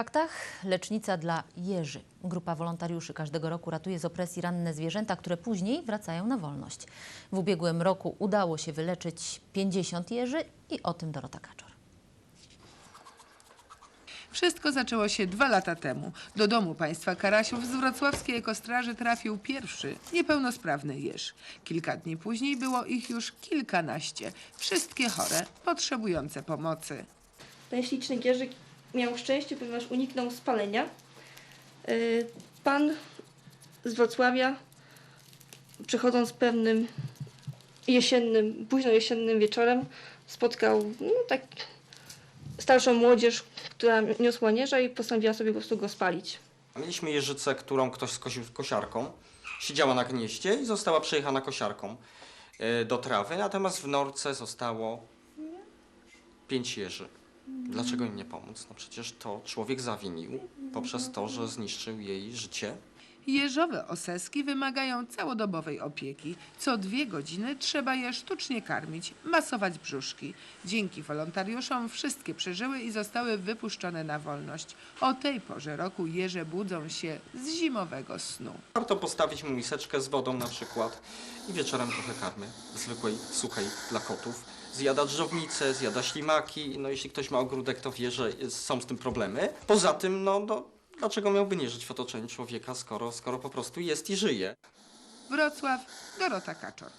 faktach lecznica dla jeży. Grupa wolontariuszy każdego roku ratuje z opresji ranne zwierzęta, które później wracają na wolność. W ubiegłym roku udało się wyleczyć 50 jeży i o tym Dorota Kaczor. Wszystko zaczęło się dwa lata temu. Do domu państwa Karasiów z wrocławskiej ekostraży trafił pierwszy niepełnosprawny jeż. Kilka dni później było ich już kilkanaście. Wszystkie chore, potrzebujące pomocy. Ten śliczny Gierzyk miał szczęście, ponieważ uniknął spalenia. Yy, Pan z Wrocławia, przychodząc pewnym jesiennym, późno jesiennym wieczorem, spotkał no, tak starszą młodzież, która niosła nieża i postanowiła sobie po prostu go spalić. Mieliśmy jeżycę, którą ktoś skosił kosiarką. Siedziała na gnieździe i została przejechana kosiarką e, do trawy, natomiast w norce zostało pięć jeży. Dlaczego im nie pomóc? No przecież to człowiek zawinił poprzez to, że zniszczył jej życie. Jeżowe oseski wymagają całodobowej opieki. Co dwie godziny trzeba je sztucznie karmić, masować brzuszki. Dzięki wolontariuszom wszystkie przeżyły i zostały wypuszczone na wolność. O tej porze roku jeże budzą się z zimowego snu. Warto postawić mu miseczkę z wodą na przykład i wieczorem trochę karmy, zwykłej, suchej dla kotów. Zjada drżownicę, zjada ślimaki, no jeśli ktoś ma ogródek, to wie, że są z tym problemy. Poza tym, no, no dlaczego miałby nie żyć w otoczeniu człowieka, skoro, skoro po prostu jest i żyje? Wrocław, Dorota Kaczor.